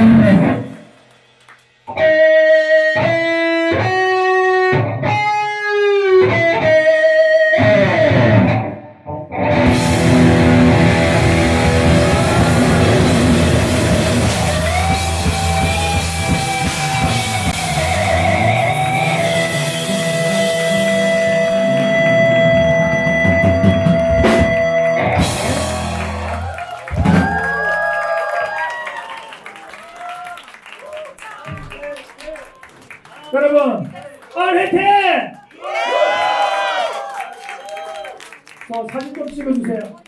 Amen. 여러분, 아, 화이팅! 예! 저 사진 좀 찍어주세요.